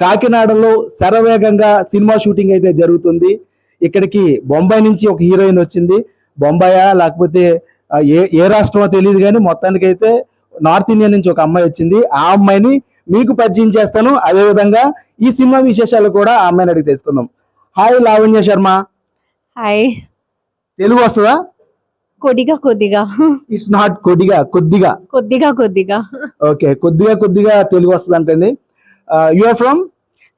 కాకినాడలో శరవేగంగా cinema shooting అయితే జరుగుతుంది. ఇక్కడికి బొంబాయి నుంచి ఒక హీరోయిన్ వచ్చింది. బొంబాయా? లేకపోతే ఏ ఏ రాష్ట్రమో తెలియదు కానీ మొత్తానికైతే నార్త్ ఇండియా నుంచి ఒక అమ్మాయి వచ్చింది. ఆ అమ్మాయిని మీకు పరిచయం చేస్తాను. అదే విధంగా ఈ సినిమా విశేషాలు కూడా ఆ అమ్మాయిని అడిగి తెలుసుకుందాం. హాయ్ లావణ్య శర్మ. హాయ్. తెలుగు వస్తుందా? కొద్దిగా కొద్దిగా. ఇట్స్ నాట్ కొద్దిగా కొద్దిగా. కొద్దిగా కొద్దిగా. ఓకే కొద్దిగా కొద్దిగా తెలుగు వస్తుంది అంటండి are from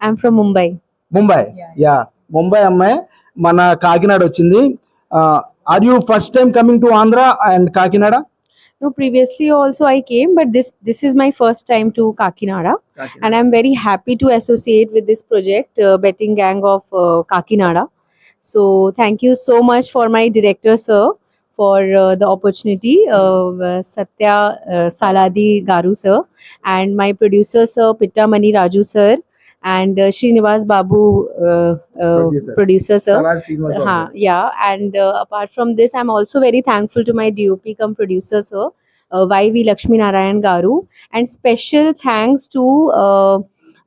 I'm from Mumbai Mumbai Yeah. Yeah Mumbai అమ్మాయి మన కాకినాడ వచ్చింది are you first time coming to Andhra and Kakinada no previously also i came but this this is my first time to kakinada and i'm very happy to associate with this project uh, betting gang of uh, kakinada so thank you so much for my director sir for uh, the opportunity uh, satya uh, saladi garu sir and my producer sir pitta mani raju sir and uh, Srinivas Babu, uh, uh, Producer. producer, sir. Salad Srinivas So, Babu. yeah, and uh, apart from this, I'm also very thankful to my DOP come producer, sir, uh, YV Lakshmi Narayan Garu, and special thanks to uh,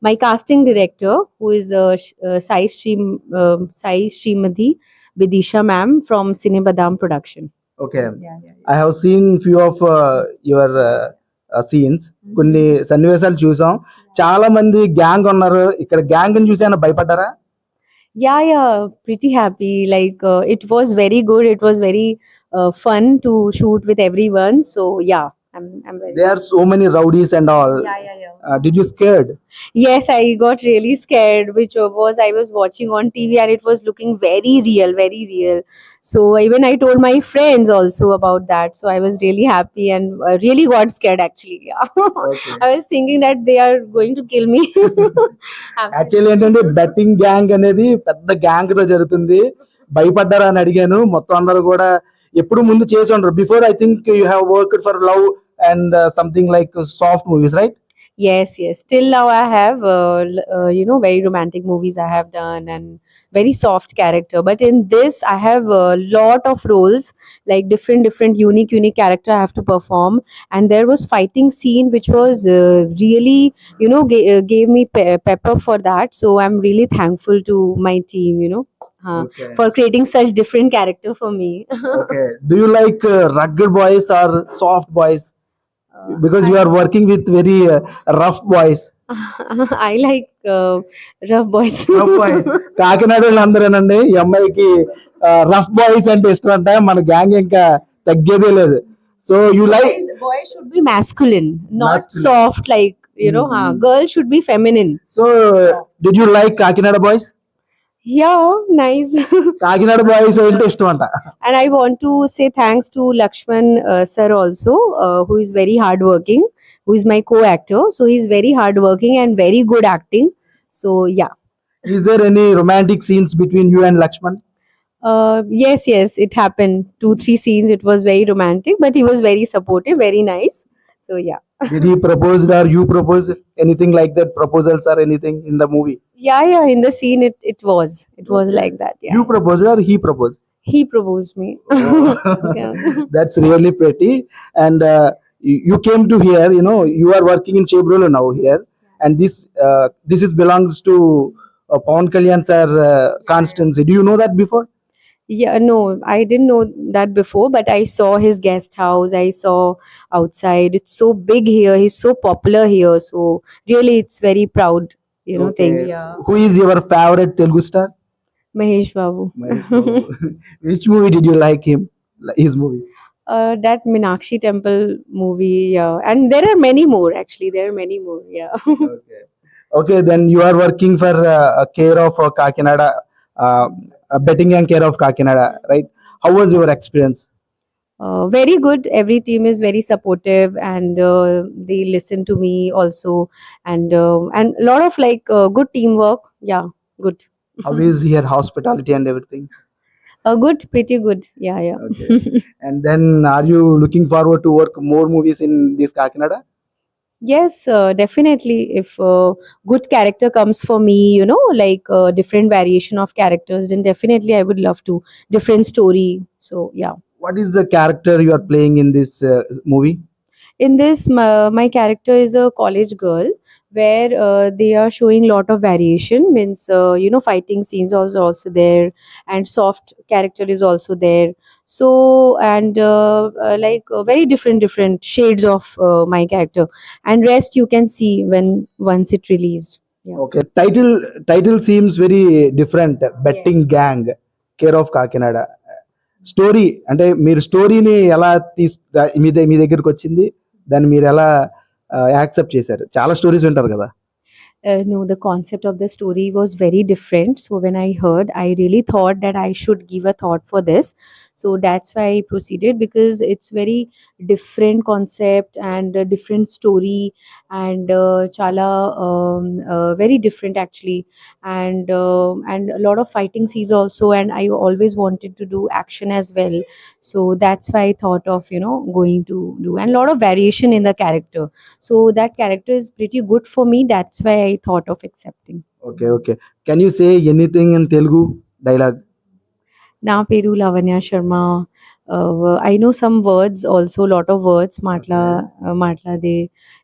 my casting director, who is uh, uh, Sai Shri uh, Sai Srimati Vidisha ma'am from Cinebadam Production. Okay Yeah, yeah, I have seen few of your scenes uh, కొన్ని సన్నివేశాలు చూసాం చాలా మంది gang ఉన్నారు ఇక్కడ gang ని చూసి ఏమైనా భయపడ్డారా yeah yeah pretty happy like uh, it was very good it was very uh, fun to shoot with everyone so yeah i'm, I'm very they are so many rowdies and all yeah yeah yeah did you scared Yes, I got really scared, which was I was watching on TV and it was looking very real, very real. So even I told my friends also about that. So I was really happy and uh, really got scared actually. Yeah. I was thinking that they are going to kill me. Actually ఏంటంటే betting gang అనేది పెద్ద గ్యాంగ్తో జరుగుతుంది భయపడ్డారా అని అడిగాను మొత్తం అందరూ కూడా ఎప్పుడు ముందు చేసి ఉండరు before I think you have worked for love and something like soft movies right Yes, yes. Till now, I have, uh, uh, you know, very romantic movies I have done and very soft character. But in this, I have a lot of roles, like different, different, unique, unique character I have to perform. And there was fighting scene, which was uh, really, you know, uh, gave me pe- pepper for that. So I'm really thankful to my team, you know, uh, Okay. for creating such different character for me. Okay. Do you like uh, rugged boys or soft boys? Because you are working with very rough boys I like uh, rough boys. Rough boys Kakinada ఈ అమ్మాయికి rough boys అంటే ఇష్టం అంట మన gang ఇంకా తగ్గేదే లేదు so you like boys, boys should be masculine, not Masculine. soft like you know. huh? Mhm. Girls should be feminine. So did you like Kakinada boys Yeah, nice. Kakinada boys అంటే ఇష్టం అంట and I want to say thanks to Lakshman uh, sir also, uh, who is very hardworking, who is my co-actor. So he's very hardworking and very good acting. So yeah. Is there any romantic scenes between you and Lakshman Uh, yes, yes, it happened. Two, three scenes. It was very romantic, but he was very supportive, very nice. So yeah. Did he propose or you proposed anything like that? Proposals or anything in the movie? Yeah, yeah. In the scene, it it was it was like that. Yeah. You proposed or he proposed? He proposed me. Oh. That's really pretty. And uh, you came to here. You know, you are working in Chevrolet now here, and this uh, this is belongs to uh, Pawan Kalyan sir uh, Constancy. Do you know that before? Yeah, no, I didn't know that before, but I saw his guest house. I saw outside. It's so big here. He's so popular here. So really, it's very proud, you know, thing. Yeah, who is your favorite Telugu star Mahesh Babu. which movie did you like him Like his movie uh, that Minakshi Temple movie. Yeah, and there are many more. Actually, there are many more. Yeah. okay okay then you are working for uh, care of uh, Kakinada uh, uh, betting and care of Kakinada right? How was your experience? Uh, very good. Every team is very supportive and uh, they listen to me also. And uh, and a lot of like uh, good teamwork. Yeah good. How is here hospitality and everything? Uh, good. Pretty good. Yeah yeah. Okay. And then, are you looking forward to work more movies in this Kakinada? Yes uh, definitely. If uh, good character comes for me you know like uh, different variation of characters then definitely i would love to. Different story. So yeah. What is the character you are playing in this uh, movie? in this my, my character is a college girl where uh, they are showing lot of variation means uh, you know fighting scenes also also there and soft character is also there so and uh, uh, like uh, very different different shades of uh, my character and rest you can see when once it released okay title title seems very different betting gang care of Kakinada story అంటే మీరు స్టోరీని ఎలా తీసు me the- మీ దగ్గరికి వచ్చింది దాన్ని మీరు ఎలా యాక్సెప్ట్ చేశారు. చాలా స్టోరీస్ వింటారు కదా. Uh, no the concept of the story was very different. So when i heard i really thought that i should give a thought for this. So that's why i proceeded because it's very different concept and a different story and uh, chala um, uh, very different actually. And um and a lot of fighting scenes also and i always wanted to do action as well. So that's why i thought of you know going to do and a lot of variation in the character. So that character is pretty good for me. That's why i thought of accepting. Okay okay can you say anything in Telugu dialogue నా పేరు Lavanya Sharma. I know some words also lot of words మాట్లా మాట్లాడే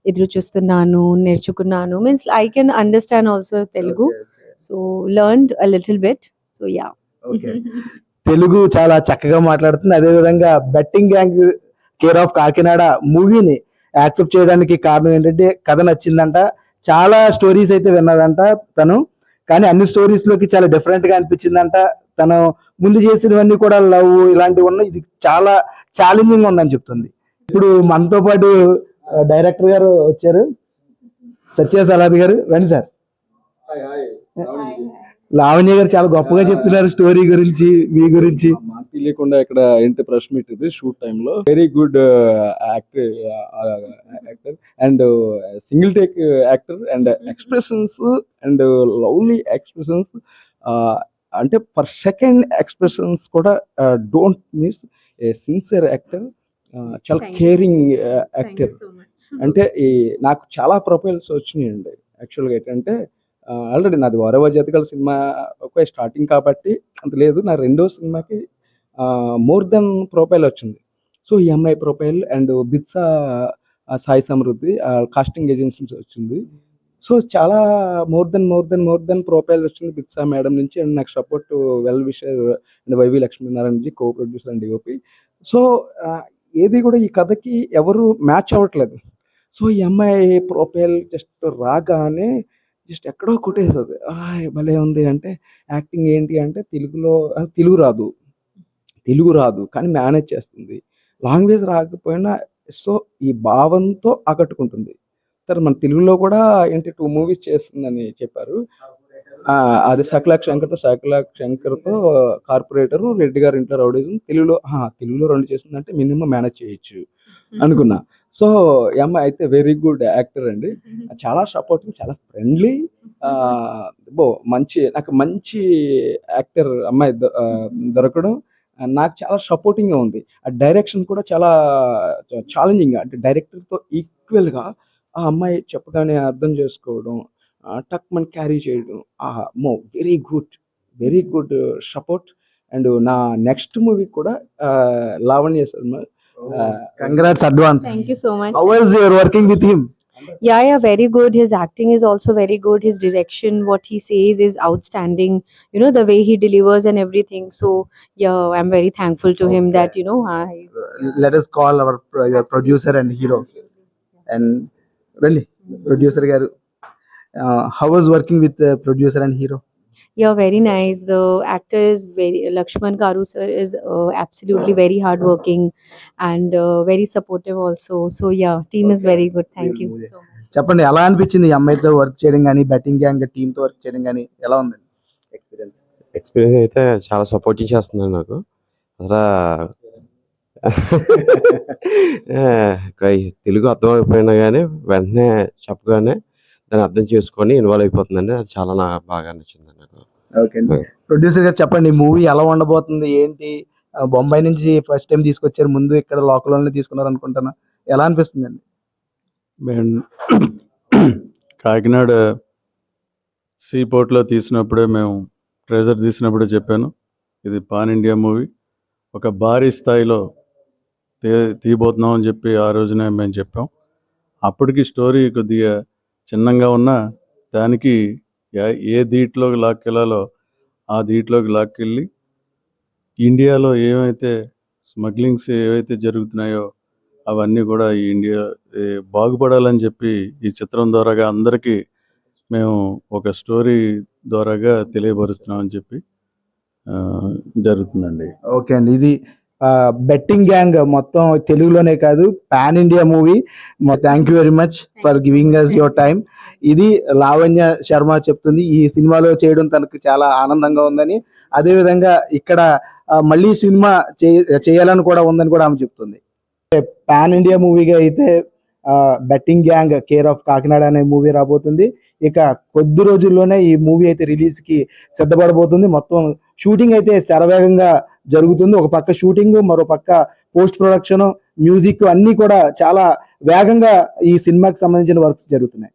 ఎదురు చూస్తున్నాను నేర్చుకున్నాను. Means I can understand also Telugu so learned a little bit so ya Telugu చాలా చక్కగా మాట్లాడుతుంది. అదే విధంగా betting gang care of Kakinada మూవీని యాక్సెప్ట్ చేయడానికి కారణం ఏంటంటే కథ నచ్చిందంట. చాలా స్టోరీస్ అయితే విన్నదంట తను. కానీ అన్ని స్టోరీస్లోకి చాలా డిఫరెంట్గా అనిపించిందంట. తను ముందు చేసినవన్నీ కూడా లవ్ ఇలాంటివి ఉన్నాయి ఇది చాలా ఛాలెంజింగ్ ఉందని చెప్తుంది. ఇప్పుడు మనతో పాటు డైరెక్టర్ గారు వచ్చారు. సత్య సలాద్ గారు రండి సార్. లావణ్య గారు చాలా గొప్పగా చెప్తున్నారు స్టోరీ గురించి మీ గురించి. తెలియకుండా ఇక్కడ ఏంటి ప్రెస్ మీట్ ఇది? షూట్ టైంలో very good actor actor and single take actor and expressions and lovely expressions అంటే పర్ సెకండ్ ఎక్స్ప్రెషన్స్ కూడా don't miss a sincere actor చాలా. కేరింగ్ యాక్టర్ అంటే ఈ నాకు చాలా ప్రొఫైల్స్ వచ్చినాయండి. యాక్చువల్గా ఏంటంటే ఆల్రెడీ నాది వరవ జతకల సినిమా ఒక స్టార్టింగ్ కాబట్టి అంత లేదు. నా రెండో సినిమాకి మోర్ దెన్ ప్రొఫైల్ వచ్చింది. సో ఈ అమ్మాయి profile and Bitsa Sai Samruddhi casting agency వచ్చింది. సో చాలా more than more than more than profile వచ్చింది బిత్సా మేడం నుంచి అండ్ నాకు support well wisher and YV Lakshminarayana ji co producer and DOP so ఏది కూడా ఈ కథకి ఎవరు మ్యాచ్ అవ్వట్లేదు. సో ఈ అమ్మాయి ప్రొఫైల్ జస్ట్ రాగానే జస్ట్ ఎక్కడో కొట్టేస్తుంది. భలే ఉంది అంటే యాక్టింగ్ ఏంటి అంటే తెలుగులో తెలుగు రాదు. తెలుగు రాదు కానీ మేనేజ్ చేస్తుంది. లాంగ్వేజ్ రాకపోయినా సో ఈ భావంతో ఆకట్టుకుంటుంది. సరే మన తెలుగులో కూడా ఏంటి టూ మూవీస్ చేస్తుందని చెప్పారు. అది సకలాక్ శంకర్తో సకలాక్ శంకర్తో కార్పొరేటర్ రెడ్డి గారు ఇంట్లో రౌడీజం. తెలుగులో తెలుగులో రెండు చేస్తుందంటే మినిమం మేనేజ్ చేయొచ్చు అనుకున్నా. సో ఈ అమ్మాయి అయితే వెరీ గుడ్ యాక్టర్ అండి. చాలా సపోర్టింగ్ చాలా ఫ్రెండ్లీ. బో మంచి నాకు మంచి యాక్టర్ అమ్మాయి దొరకడం. నాకు చాలా సపోర్టింగ్గా ఉంది. ఆ డైరెక్షన్ కూడా చాలా ఛాలెంజింగ్ అంటే డైరెక్టర్తో ఈక్వల్గా ఆ అమ్మాయి చెప్పగానే అర్థం చేసుకోవడం టక్ మన క్యారీ చేయడం మో very good very good support and నా నెక్స్ట్ మూవీ కూడా Lavanya Sharma congrats advance Thank you so much. How was your working with him yeah yeah very good. His acting is also very good. His direction what he says is outstanding. You know the way he delivers and everything. So yeah i'm very thankful to him that you know uh, he's, uh, let us call our uh, your producer and hero. And really producer uh, how was working with the producer and hero? Yeah, very nice. The actor is very, Lakshman Karu sir is uh, absolutely very hardworking and uh, very supportive also. So, yeah, team is very good. Thank you so much. చెప్పండి ఎలా అనిపించింది ఈ అమ్మాయితో work చేయడం కానీ batting gang టీమ్తో work చేయడం కానీ ఎలా ఉంది ఎక్స్పీరియన్స్ ఎక్స్పీరియన్స్ అయితే చాలా సపోర్టింగ్ చేస్తున్నాను నాకు అసలు తెలుగు అర్థమైపోయినా కానీ వెంటనే చెప్పగానే దాన్ని అర్థం చేసుకొని ఇన్వాల్వ్ అయిపోతుందండి అది చాలా నాకు బాగా నచ్చింది నాకు ఓకే. ప్రొడ్యూసర్ గారు చెప్పండి మూవీ ఎలా ఉండబోతుంది ఏంటి? ఆ, బొంబాయి నుంచి ఫస్ట్ టైం తీసుకొచ్చారు ముందు ఇక్కడ లోకల్లోనే తీసుకున్నారు అనుకుంటాను ఎలా అనిపిస్తుందండి? మేము కాకినాడ సీ పోర్ట్లో తీసినప్పుడే మేము ట్రెజర్ తీసినప్పుడే చెప్పాను ఇది పాన్ ఇండియా మూవీ. ఒక భారీ స్థాయిలో తీ తీయబోతున్నాం అని చెప్పి ఆ రోజునే మేము చెప్పాం. అప్పటికి స్టోరీ కొద్దిగా చిన్నంగా ఉన్న దానికి ఏ- ఏ దీంట్లోకి లాక్కెళ్ళాలో ఆ దీంట్లోకి లాక్కెళ్ళి ఇండియాలో ఏమైతే స్మగ్లింగ్స్ ఏవైతే జరుగుతున్నాయో అవన్నీ కూడా ఈ ఇండియా బాగుపడాలని చెప్పి ఈ చిత్రం ద్వారాగా అందరికీ మేము ఒక స్టోరీ ద్వారాగా తెలియపరుస్తున్నామని చెప్పి జరుగుతుందండి. ఓకే అండి. ఇది బెట్టింగ్ గ్యాంగ్ మొత్తం తెలుగులోనే కాదు pan India movie thank you very much for giving us your time ఇది లావణ్య శర్మ చెప్తుంది. ఈ సినిమాలో చేయడం తనకు చాలా ఆనందంగా ఉందని. అదేవిధంగా ఇక్కడ మళ్ళీ సినిమా చేయాలని కూడా ఉందని కూడా ఆమె చెప్తుంది. పాన్ ఇండియా మూవీగా అయితే betting gang care of Kakinada అనే మూవీ రాబోతుంది. ఇక కొద్ది రోజుల్లోనే ఈ మూవీ అయితే రిలీజ్కి సిద్ధపడబోతుంది. మొత్తం షూటింగ్ అయితే శరవేగంగా జరుగుతుంది. ఒక పక్క షూటింగ్ మరో పక్క పోస్ట్ ప్రొడక్షన్ మ్యూజిక్ అన్ని కూడా చాలా వేగంగా ఈ సినిమాకి సంబంధించిన వర్క్స్ జరుగుతున్నాయి.